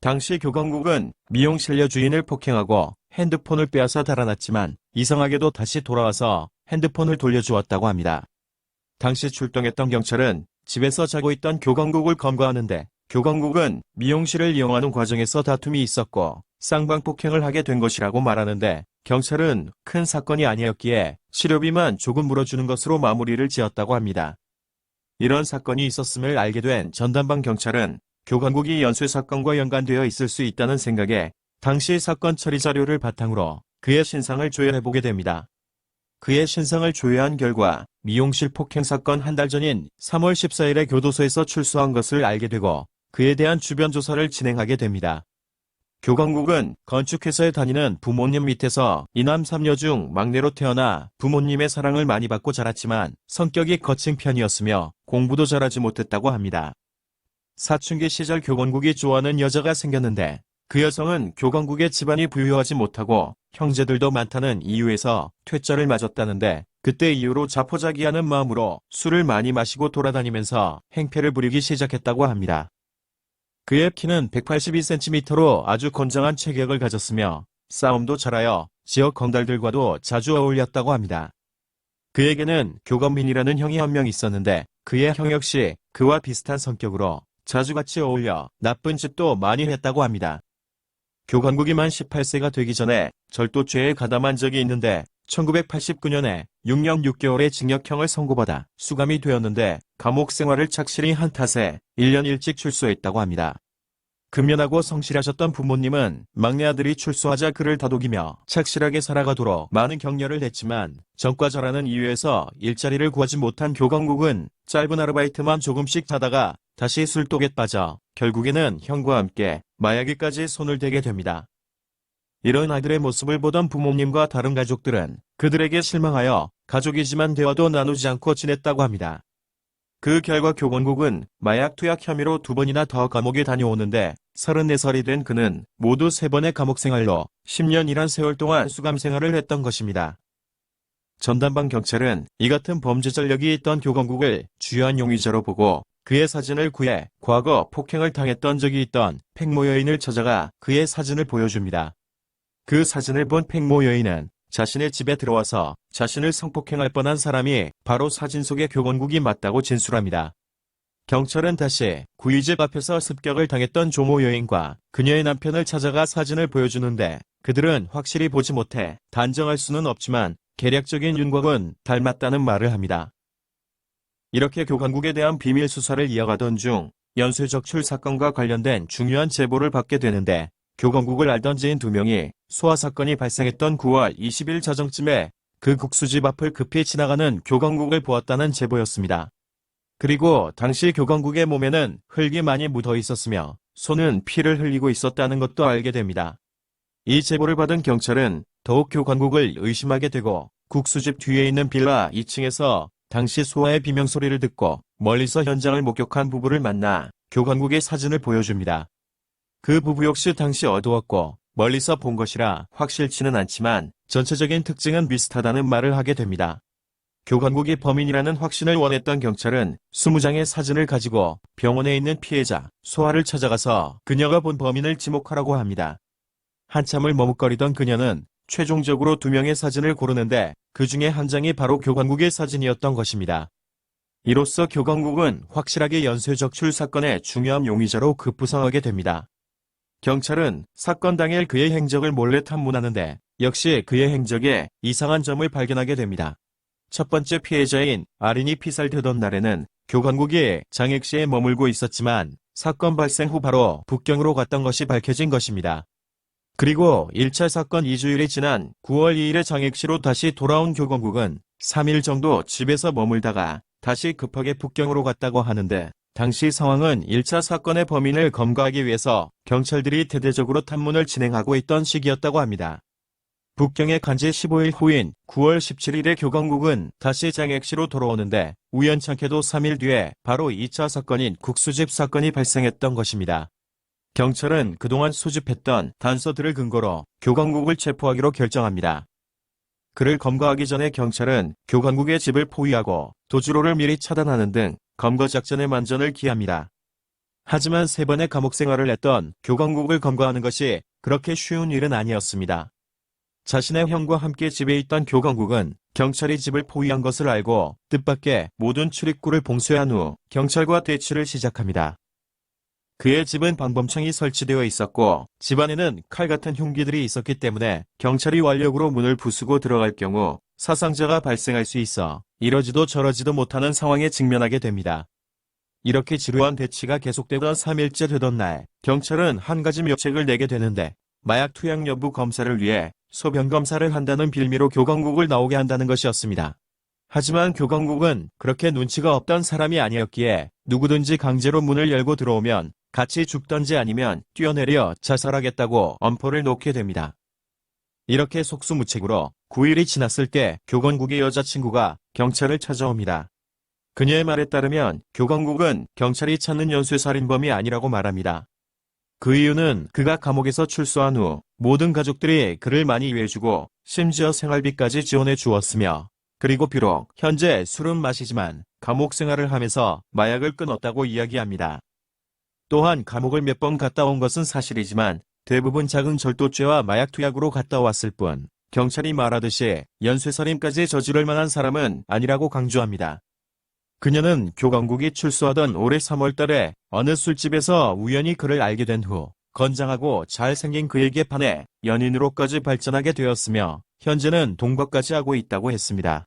당시 교관국은 미용실 여주인을 폭행하고 핸드폰을 빼앗아 달아났지만 이상하게도 다시 돌아와서 핸드폰을 돌려주었다고 합니다. 당시 출동했던 경찰은 집에서 자고 있던 교관국을 검거하는데 교관국은 미용실을 이용하는 과정에서 다툼이 있었고 쌍방 폭행을 하게 된 것이라고 말하는데 경찰은 큰 사건이 아니었기에 치료비만 조금 물어주는 것으로 마무리를 지었다고 합니다. 이런 사건이 있었음을 알게 된 전담방 경찰은 교관국이 연쇄 사건과 연관되어 있을 수 있다는 생각에 당시 사건 처리 자료를 바탕으로 그의 신상을 조회해보게 됩니다. 그의 신상을 조회한 결과 미용실 폭행 사건 한 달 전인 3월 14일에 교도소에서 출소한 것을 알게 되고 그에 대한 주변 조사를 진행하게 됩니다. 교관국은 건축회사에 다니는 부모님 밑에서 이남 3녀 중 막내로 태어나 부모님의 사랑을 많이 받고 자랐지만 성격이 거친 편이었으며 공부도 잘하지 못했다고 합니다. 사춘기 시절 교관국이 좋아하는 여자가 생겼는데 그 여성은 교관국의 집안이 부유하지 못하고 형제들도 많다는 이유에서 퇴짜를 맞았다는데 그때 이후로 자포자기하는 마음으로 술을 많이 마시고 돌아다니면서 행패를 부리기 시작했다고 합니다. 그의 키는 182cm로 아주 건장한 체격을 가졌으며 싸움도 잘하여 지역 건달들과도 자주 어울렸다고 합니다. 그에게는 교건민이라는 형이 한 명 있었는데 그의 형 역시 그와 비슷한 성격으로 자주 같이 어울려 나쁜 짓도 많이 했다고 합니다. 교관국이 만 18세가 되기 전에 절도죄에 가담한 적이 있는데 1989년에 6년 6개월의 징역형을 선고받아 수감이 되었는데 감옥 생활을 착실히 한 탓에 1년 일찍 출소했다고 합니다. 근면하고 성실하셨던 부모님은 막내 아들이 출소하자 그를 다독이며 착실하게 살아가도록 많은 격려를 했지만 전과자라는 이유에서 일자리를 구하지 못한 교관국은 짧은 아르바이트만 조금씩 하다가 다시 술독에 빠져 결국에는 형과 함께 마약에까지 손을 대게 됩니다. 이런 아이들의 모습을 보던 부모님과 다른 가족들은 그들에게 실망하여 가족이지만 대화도 나누지 않고 지냈다고 합니다. 그 결과 교건국은 마약 투약 혐의로 두 번이나 더 감옥에 다녀오는데 34살이 된 그는 모두 세 번의 감옥 생활로 10년이란 세월 동안 수감 생활을 했던 것입니다. 전담방 경찰은 이 같은 범죄 전력이 있던 교건국을 주요한 용의자로 보고 그의 사진을 구해 과거 폭행을 당했던 적이 있던 팽모 여인을 찾아가 그의 사진을 보여줍니다. 그 사진을 본 팽모 여인은 자신의 집에 들어와서 자신을 성폭행할 뻔한 사람이 바로 사진 속의 교건국이 맞다고 진술합니다. 경찰은 다시 구이집 앞에서 습격을 당했던 조모 여인과 그녀의 남편을 찾아가 사진을 보여주는데 그들은 확실히 보지 못해 단정할 수는 없지만 계략적인 윤곽은 닮았다는 말을 합니다. 이렇게 교관국에 대한 비밀 수사를 이어가던 중 연쇄 적출 사건과 관련된 중요한 제보를 받게 되는데 교건국을 알던 지인 두 명이 소아 사건이 발생했던 9월 20일 저정쯤에 그 국수집 앞을 급히 지나가는 교건국을 보았다는 제보였습니다. 그리고 당시 교건국의 몸에는 흙이 많이 묻어 있었으며 손은 피를 흘리고 있었다는 것도 알게 됩니다. 이 제보를 받은 경찰은 더욱 교관국을 의심하게 되고 국수집 뒤에 있는 빌라 2층에서 당시 소아의 비명소리를 듣고 멀리서 현장을 목격한 부부를 만나 교관국의 사진을 보여줍니다. 그 부부 역시 당시 어두웠고 멀리서 본 것이라 확실치는 않지만 전체적인 특징은 비슷하다는 말을 하게 됩니다. 교관국이 범인이라는 확신을 원했던 경찰은 20장의 사진을 가지고 병원에 있는 피해자 소아를 찾아가서 그녀가 본 범인을 지목하라고 합니다. 한참을 머뭇거리던 그녀는 최종적으로 두 명의 사진을 고르는데 그 중에 한 장이 바로 교관국의 사진이었던 것입니다. 이로써 교관국은 확실하게 연쇄 적출 사건의 중요한 용의자로 급부상하게 됩니다. 경찰은 사건 당일 그의 행적을 몰래 탐문하는데 역시 그의 행적에 이상한 점을 발견하게 됩니다. 첫 번째 피해자인 아린이 피살되던 날에는 교관국이 장액시에 머물고 있었지만 사건 발생 후 바로 북경으로 갔던 것이 밝혀진 것입니다. 그리고 1차 사건 2주일이 지난 9월 2일에 장액시로 다시 돌아온 교관국은 3일 정도 집에서 머물다가 다시 급하게 북경으로 갔다고 하는데 당시 상황은 1차 사건의 범인을 검거하기 위해서 경찰들이 대대적으로 탐문을 진행하고 있던 시기였다고 합니다. 북경에 간 지 15일 후인 9월 17일에 교광국은 다시 장액시로 돌아오는데 우연찮게도 3일 뒤에 바로 2차 사건인 국수집 사건이 발생했던 것입니다. 경찰은 그동안 수집했던 단서들을 근거로 교광국을 체포하기로 결정합니다. 그를 검거하기 전에 경찰은 교광국의 집을 포위하고 도주로를 미리 차단하는 등 검거 작전에 만전을 기합니다. 하지만 세 번의 감옥 생활을 했던 교광국을 검거하는 것이 그렇게 쉬운 일은 아니었습니다. 자신의 형과 함께 집에 있던 교광국은 경찰이 집을 포위한 것을 알고 뜻밖의 모든 출입구를 봉쇄한 후 경찰과 대치를 시작합니다. 그의 집은 방범창이 설치되어 있었고 집안에는 칼 같은 흉기들이 있었기 때문에 경찰이 완력으로 문을 부수고 들어갈 경우 사상자가 발생할 수 있어 이러지도 저러지도 못하는 상황에 직면하게 됩니다. 이렇게 지루한 대치가 계속되던 3일째 되던 날 경찰은 한 가지 묘책을 내게 되는데 마약 투약 여부 검사를 위해 소변 검사를 한다는 빌미로 교광국을 나오게 한다는 것이었습니다. 하지만 교광국은 그렇게 눈치가 없던 사람이 아니었기에 누구든지 강제로 문을 열고 들어오면 같이 죽던지 아니면 뛰어내려 자살하겠다고 엄포를 놓게 됩니다. 이렇게 속수무책으로 9일이 지났을 때 교광국의 여자친구가 경찰을 찾아옵니다. 그녀의 말에 따르면 교광국은 경찰이 찾는 연쇄살인범이 아니라고 말합니다. 그 이유는 그가 감옥에서 출소한 후 모든 가족들이 그를 많이 이해해주고 심지어 생활비까지 지원해 주었으며 그리고 비록 현재 술은 마시지만 감옥 생활을 하면서 마약을 끊었다고 이야기합니다. 또한 감옥을 몇 번 갔다 온 것은 사실이지만 대부분 작은 절도죄와 마약 투약으로 갔다 왔을 뿐 경찰이 말하듯이 연쇄살인까지 저지를 만한 사람은 아니라고 강조합니다. 그녀는 교광국이 출소하던 올해 3월 달에 어느 술집에서 우연히 그를 알게 된 후 건장하고 잘생긴 그에게 반해 연인으로까지 발전하게 되었으며 현재는 동거까지 하고 있다고 했습니다.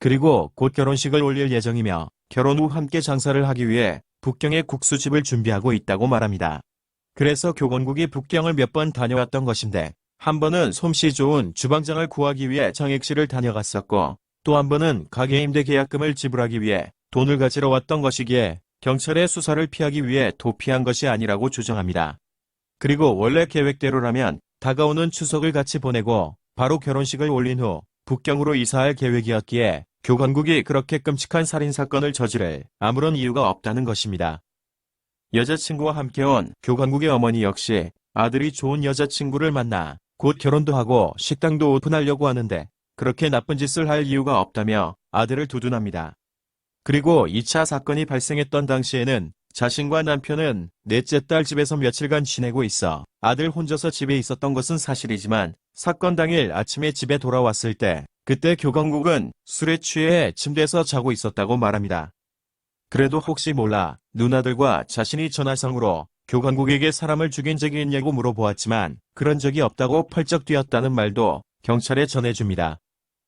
그리고 곧 결혼식을 올릴 예정이며 결혼 후 함께 장사를 하기 위해 북경에 국수집을 준비하고 있다고 말합니다. 그래서 교건국이 북경을 몇 번 다녀왔던 것인데 한 번은 솜씨 좋은 주방장을 구하기 위해 정액실을 다녀갔었고 또 한 번은 가게 임대 계약금을 지불하기 위해 돈을 가지러 왔던 것이기에 경찰의 수사를 피하기 위해 도피한 것이 아니라고 주장합니다. 그리고 원래 계획대로라면 다가오는 추석을 같이 보내고 바로 결혼식을 올린 후 북경으로 이사할 계획이었기에 교관국이 그렇게 끔찍한 살인사건을 저지를 아무런 이유가 없다는 것입니다. 여자친구와 함께 온 교관국의 어머니 역시 아들이 좋은 여자친구를 만나 곧 결혼도 하고 식당도 오픈하려고 하는데 그렇게 나쁜 짓을 할 이유가 없다며 아들을 두둔합니다. 그리고 2차 사건이 발생했던 당시에는 자신과 남편은 넷째 딸 집에서 며칠간 지내고 있어 아들 혼자서 집에 있었던 것은 사실이지만 사건 당일 아침에 집에 돌아왔을 때 그때 교광국은 술에 취해 침대에서 자고 있었다고 말합니다. 그래도 혹시 몰라 누나들과 자신이 전화상으로 교광국에게 사람을 죽인 적이 있냐고 물어보았지만 그런 적이 없다고 펄쩍 뛰었다는 말도 경찰에 전해줍니다.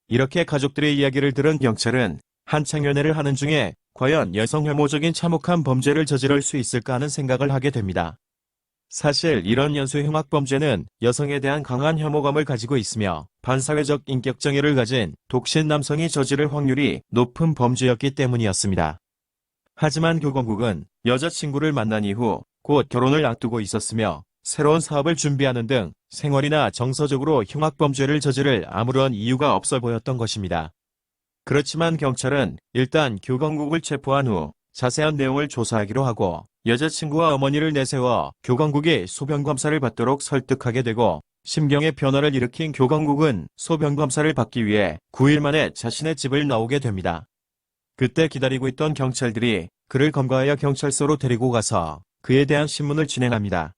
이렇게 가족들의 이야기를 들은 경찰은 한창 연애를 하는 중에 과연 여성 혐오적인 참혹한 범죄를 저지를 수 있을까 하는 생각을 하게 됩니다. 사실 이런 연쇄 흉악 범죄는 여성에 대한 강한 혐오감을 가지고 있으며 반사회적 인격장애를 가진 독신 남성이 저지를 확률이 높은 범죄였기 때문이었습니다. 하지만 교건국은 여자친구를 만난 이후 곧 결혼을 앞두고 있었으며 새로운 사업을 준비하는 등 생활이나 정서적으로 흉악 범죄를 저지를 아무런 이유가 없어 보였던 것입니다. 그렇지만 경찰은 일단 교광국을 체포한 후 자세한 내용을 조사하기로 하고 여자친구와 어머니를 내세워 교광국이 소변검사를 받도록 설득하게 되고 심경의 변화를 일으킨 교광국은 소변검사를 받기 위해 9일 만에 자신의 집을 나오게 됩니다. 그때 기다리고 있던 경찰들이 그를 검거하여 경찰서로 데리고 가서 그에 대한 신문을 진행합니다.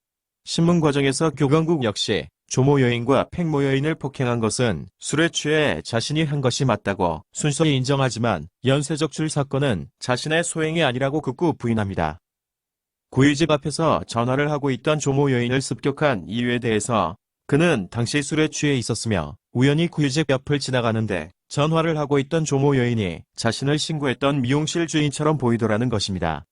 신문 과정에서 교광국 역시 조모 여인과 팽모 여인을 폭행한 것은 술에 취해 자신이 한 것이 맞다고 순수히 인정하지만 연쇄적출 사건은 자신의 소행이 아니라고 극구 부인합니다. 구이집 앞에서 전화를 하고 있던 조모 여인을 습격한 이유에 대해서 그는 당시 술에 취해 있었으며 우연히 구이집 옆을 지나가는데 전화를 하고 있던 조모 여인이 자신을 신고했던 미용실 주인처럼 보이더라는 것입니다.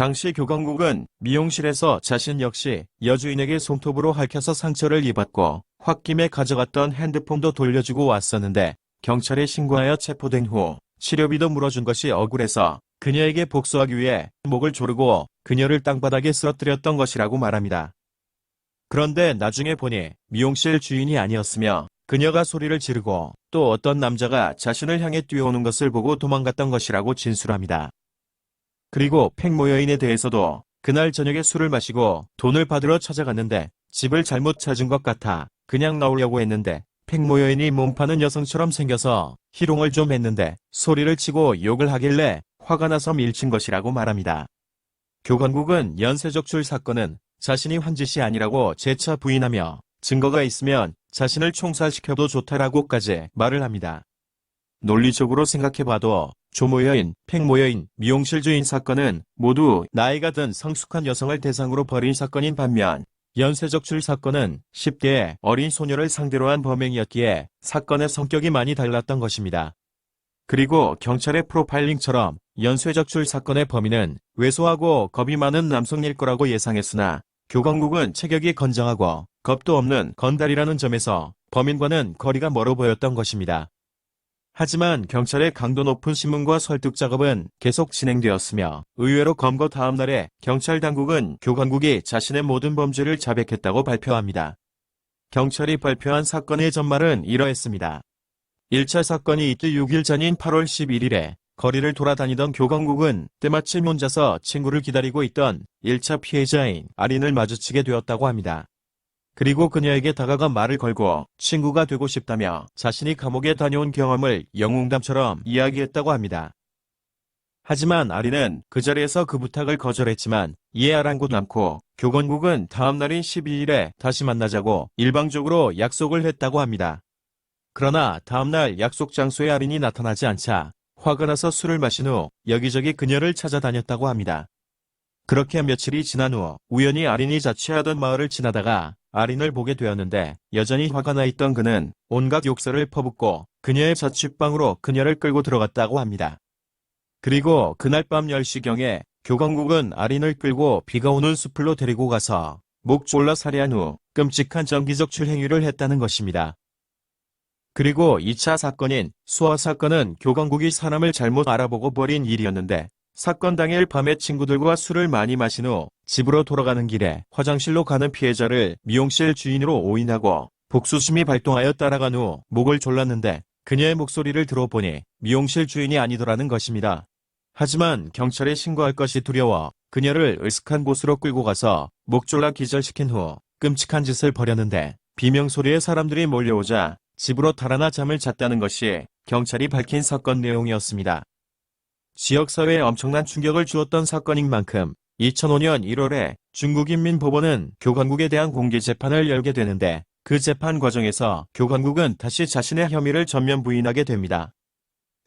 당시 교광국은 미용실에서 자신 역시 여주인에게 손톱으로 핥혀서 상처를 입었고 홧김에 가져갔던 핸드폰도 돌려주고 왔었는데 경찰에 신고하여 체포된 후 치료비도 물어준 것이 억울해서 그녀에게 복수하기 위해 목을 조르고 그녀를 땅바닥에 쓰러뜨렸던 것이라고 말합니다. 그런데 나중에 보니 미용실 주인이 아니었으며 그녀가 소리를 지르고 또 어떤 남자가 자신을 향해 뛰어오는 것을 보고 도망갔던 것이라고 진술합니다. 그리고 팽모 여인에 대해서도 그날 저녁에 술을 마시고 돈을 받으러 찾아갔는데 집을 잘못 찾은 것 같아 그냥 나오려고 했는데 팽모 여인이 몸파는 여성처럼 생겨서 희롱을 좀 했는데 소리를 치고 욕을 하길래 화가 나서 밀친 것이라고 말합니다. 교관국은 연쇄적출 사건은 자신이 한 짓이 아니라고 재차 부인하며 증거가 있으면 자신을 총살시켜도 좋다라고까지 말을 합니다. 논리적으로 생각해봐도 조모여인, 팽모여인, 미용실 주인 사건은 모두 나이가 든 성숙한 여성을 대상으로 벌인 사건인 반면 연쇄적출 사건은 10대의 어린 소녀를 상대로 한 범행이었기에 사건의 성격이 많이 달랐던 것입니다. 그리고 경찰의 프로파일링처럼 연쇄적출 사건의 범인은 왜소하고 겁이 많은 남성일 거라고 예상했으나 교관국은 체격이 건장하고 겁도 없는 건달이라는 점에서 범인과는 거리가 멀어 보였던 것입니다. 하지만 경찰의 강도 높은 신문과 설득 작업은 계속 진행되었으며 의외로 검거 다음 날에 경찰 당국은 교관국이 자신의 모든 범죄를 자백했다고 발표합니다. 경찰이 발표한 사건의 전말은 이러했습니다. 1차 사건이 이틀 6일 전인 8월 11일에 거리를 돌아다니던 교관국은 때마침 혼자서 친구를 기다리고 있던 1차 피해자인 아린을 마주치게 되었다고 합니다. 그리고 그녀에게 다가가 말을 걸고 친구가 되고 싶다며 자신이 감옥에 다녀온 경험을 영웅담처럼 이야기했다고 합니다. 하지만 아리는 그 자리에서 그 부탁을 거절했지만 이에 아랑곳 않고 교건국은 다음 날인 12일에 다시 만나자고 일방적으로 약속을 했다고 합니다. 그러나 다음날 약속 장소에 아린이 나타나지 않자 화가 나서 술을 마신 후 여기저기 그녀를 찾아다녔다고 합니다. 그렇게 며칠이 지난 후 우연히 아린이 자취하던 마을을 지나다가 아린을 보게 되었는데 여전히 화가 나 있던 그는 온갖 욕설을 퍼붓고 그녀의 자취방으로 그녀를 끌고 들어갔다고 합니다. 그리고 그날 밤 10시경에 교관국은 아린을 끌고 비가 오는 숲으로 데리고 가서 목 졸라 살해한 후 끔찍한 정기적 출 행위를 했다는 것입니다. 그리고 2차 사건인 수화 사건은 교관국이 사람을 잘못 알아보고 벌인 일이었는데 사건 당일 밤에 친구들과 술을 많이 마신 후 집으로 돌아가는 길에 화장실로 가는 피해자를 미용실 주인으로 오인하고 복수심이 발동하여 따라간 후 목을 졸랐는데 그녀의 목소리를 들어보니 미용실 주인이 아니더라는 것입니다. 하지만 경찰에 신고할 것이 두려워 그녀를 으슥한 곳으로 끌고 가서 목 졸라 기절시킨 후 끔찍한 짓을 벌였는데 비명소리에 사람들이 몰려오자 집으로 달아나 잠을 잤다는 것이 경찰이 밝힌 사건 내용이었습니다. 지역사회에 엄청난 충격을 주었던 사건인 만큼 2005년 1월에 중국인민법원은 교관국에 대한 공개 재판을 열게 되는데 그 재판 과정에서 교관국은 다시 자신의 혐의를 전면 부인하게 됩니다.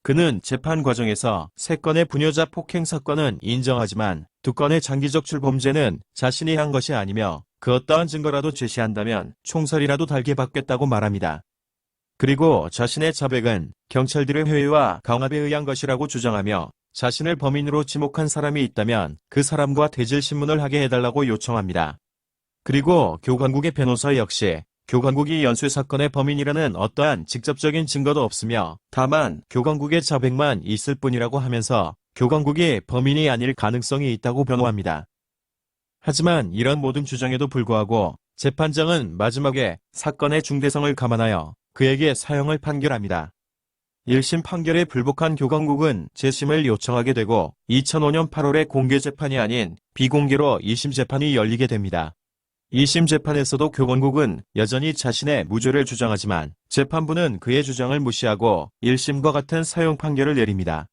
그는 재판 과정에서 세 건의 부녀자 폭행 사건은 인정하지만 두 건의 장기적 출범죄는 자신이 한 것이 아니며 그 어떠한 증거라도 제시한다면 총살이라도 달게 받겠다고 말합니다. 그리고 자신의 자백은 경찰들의 회의와 강압에 의한 것이라고 주장하며 자신을 범인으로 지목한 사람이 있다면 그 사람과 대질 신문을 하게 해달라고 요청합니다. 그리고 교관국의 변호사 역시 교관국이 연쇄 사건의 범인이라는 어떠한 직접적인 증거도 없으며 다만 교관국의 자백만 있을 뿐이라고 하면서 교관국이 범인이 아닐 가능성이 있다고 변호합니다. 하지만 이런 모든 주장에도 불구하고 재판장은 마지막에 사건의 중대성을 감안하여 그에게 사형을 판결합니다. 1심 판결에 불복한 교관국은 재심을 요청하게 되고 2005년 8월에 공개 재판이 아닌 비공개로 2심 재판이 열리게 됩니다. 2심 재판에서도 교관국은 여전히 자신의 무죄를 주장하지만 재판부는 그의 주장을 무시하고 1심과 같은 사형 판결을 내립니다.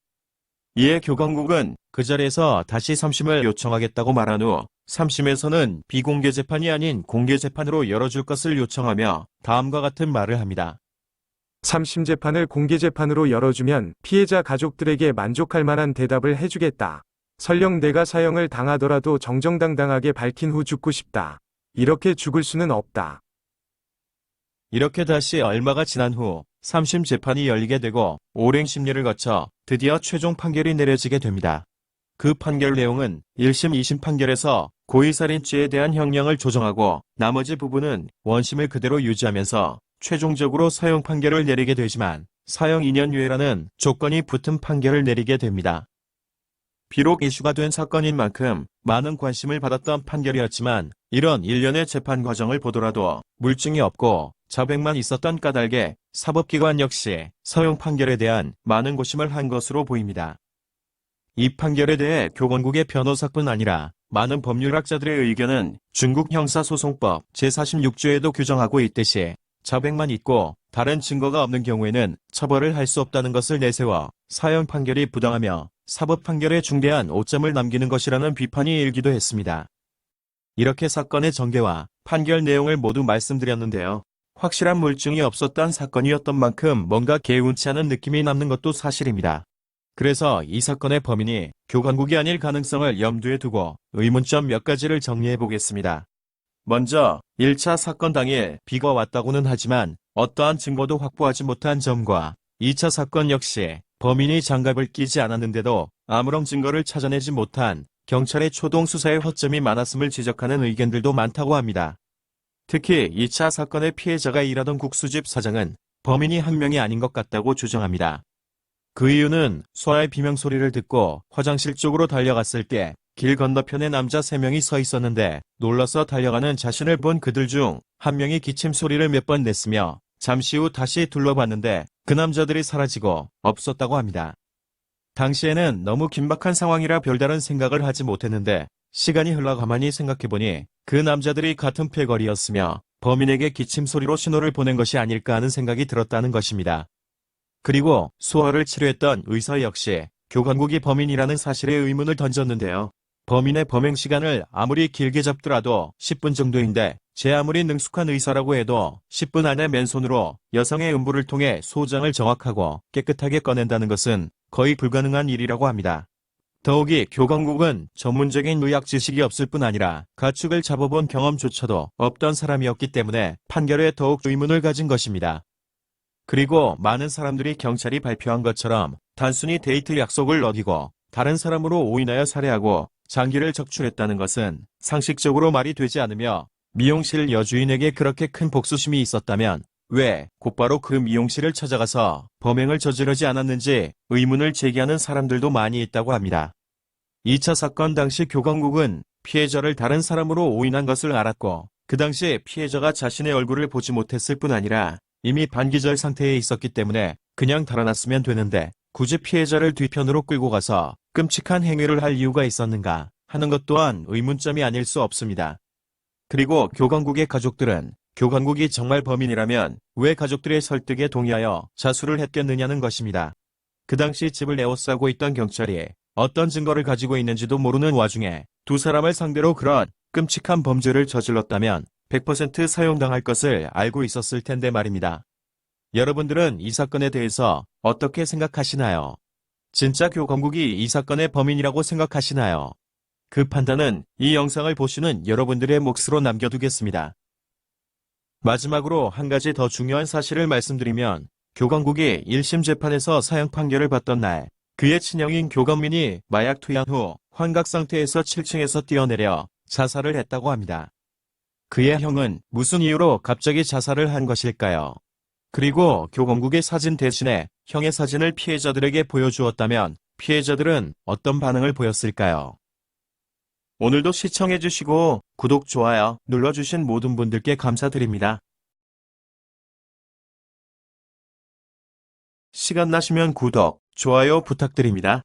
이에 교관국은 그 자리에서 다시 3심을 요청하겠다고 말한 후 3심에서는 비공개 재판이 아닌 공개 재판으로 열어줄 것을 요청하며 다음과 같은 말을 합니다. 3심 재판을 공개 재판으로 열어주면 피해자 가족들에게 만족할 만한 대답을 해주겠다. 설령 내가 사형을 당하더라도 정정당당하게 밝힌 후 죽고 싶다. 이렇게 죽을 수는 없다. 이렇게 다시 얼마가 지난 후 3심 재판이 열리게 되고 오랜 심리를 거쳐 드디어 최종 판결이 내려지게 됩니다. 그 판결 내용은 1심, 2심 판결에서 고의살인죄에 대한 형량을 조정하고 나머지 부분은 원심을 그대로 유지하면서 최종적으로 사형 판결을 내리게 되지만 사형 2년 유예라는 조건이 붙은 판결을 내리게 됩니다. 비록 이슈가 된 사건인 만큼 많은 관심을 받았던 판결이었지만 이런 일련의 재판 과정을 보더라도 물증이 없고 자백만 있었던 까닭에 사법기관 역시 사형 판결에 대한 많은 고심을 한 것으로 보입니다. 이 판결에 대해 교건국의 변호사뿐 아니라 많은 법률학자들의 의견은 중국 형사소송법 제46조에도 규정하고 있듯이 자백만 있고 다른 증거가 없는 경우에는 처벌을 할 수 없다는 것을 내세워 사형 판결이 부당하며 사법 판결에 중대한 오점을 남기는 것이라는 비판이 일기도 했습니다. 이렇게 사건의 전개와 판결 내용을 모두 말씀드렸는데요. 확실한 물증이 없었던 사건이었던 만큼 뭔가 개운치 않은 느낌이 남는 것도 사실입니다. 그래서 이 사건의 범인이 교관국이 아닐 가능성을 염두에 두고 의문점 몇 가지를 정리해 보겠습니다. 먼저 1차 사건 당일 비가 왔다고는 하지만 어떠한 증거도 확보하지 못한 점과 2차 사건 역시 범인이 장갑을 끼지 않았는데도 아무런 증거를 찾아내지 못한 경찰의 초동 수사에 허점이 많았음을 지적하는 의견들도 많다고 합니다. 특히 2차 사건의 피해자가 일하던 국수집 사장은 범인이 한 명이 아닌 것 같다고 주장합니다. 그 이유는 소아의 비명 소리를 듣고 화장실 쪽으로 달려갔을 때 길 건너편에 남자 3명이 서 있었는데 놀라서 달려가는 자신을 본 그들 중 한 명이 기침 소리를 몇 번 냈으며 잠시 후 다시 둘러봤는데 그 남자들이 사라지고 없었다고 합니다. 당시에는 너무 긴박한 상황이라 별다른 생각을 하지 못했는데 시간이 흘러 가만히 생각해보니 그 남자들이 같은 패거리였으며 범인에게 기침 소리로 신호를 보낸 것이 아닐까 하는 생각이 들었다는 것입니다. 그리고 수화를 치료했던 의사 역시 교관국이 범인이라는 사실에 의문을 던졌는데요. 범인의 범행 시간을 아무리 길게 잡더라도 10분 정도인데 제 아무리 능숙한 의사라고 해도 10분 안에 맨손으로 여성의 음부를 통해 소장을 정확하고 깨끗하게 꺼낸다는 것은 거의 불가능한 일이라고 합니다. 더욱이 교관국은 전문적인 의학 지식이 없을 뿐 아니라 가축을 잡아본 경험조차도 없던 사람이었기 때문에 판결에 더욱 의문을 가진 것입니다. 그리고 많은 사람들이 경찰이 발표한 것처럼 단순히 데이트 약속을 어기고 다른 사람으로 오인하여 살해하고 장기를 적출했다는 것은 상식적으로 말이 되지 않으며 미용실 여주인에게 그렇게 큰 복수심이 있었다면 왜 곧바로 그 미용실을 찾아가서 범행을 저지르지 않았는지 의문을 제기하는 사람들도 많이 있다고 합니다. 2차 사건 당시 교관국은 피해자를 다른 사람으로 오인한 것을 알았고 그 당시 피해자가 자신의 얼굴을 보지 못했을 뿐 아니라 이미 반기절 상태에 있었기 때문에 그냥 달아났으면 되는데 굳이 피해자를 뒤편으로 끌고 가서 끔찍한 행위를 할 이유가 있었는가 하는 것 또한 의문점이 아닐 수 없습니다. 그리고 교관국의 가족들은 교관국이 정말 범인이라면 왜 가족들의 설득에 동의하여 자수를 했겠느냐는 것입니다. 그 당시 집을 에워싸고 있던 경찰이 어떤 증거를 가지고 있는지도 모르는 와중에 두 사람을 상대로 그런 끔찍한 범죄를 저질렀다면 100% 사용당할 것을 알고 있었을 텐데 말입니다. 여러분들은 이 사건에 대해서 어떻게 생각하시나요? 진짜 교관국이 이 사건의 범인이라고 생각하시나요? 그 판단은 이 영상을 보시는 여러분들의 몫으로 남겨두겠습니다. 마지막으로 한 가지 더 중요한 사실을 말씀드리면 교관국이 1심 재판에서 사형 판결을 받던 날 그의 친형인 교감민이 마약 투약 후 환각 상태에서 7층에서 뛰어내려 자살을 했다고 합니다. 그의 형은 무슨 이유로 갑자기 자살을 한 것일까요? 그리고 교건국의 사진 대신에 형의 사진을 피해자들에게 보여주었다면 피해자들은 어떤 반응을 보였을까요? 오늘도 시청해주시고 구독, 좋아요 눌러주신 모든 분들께 감사드립니다. 시간 나시면 구독, 좋아요 부탁드립니다.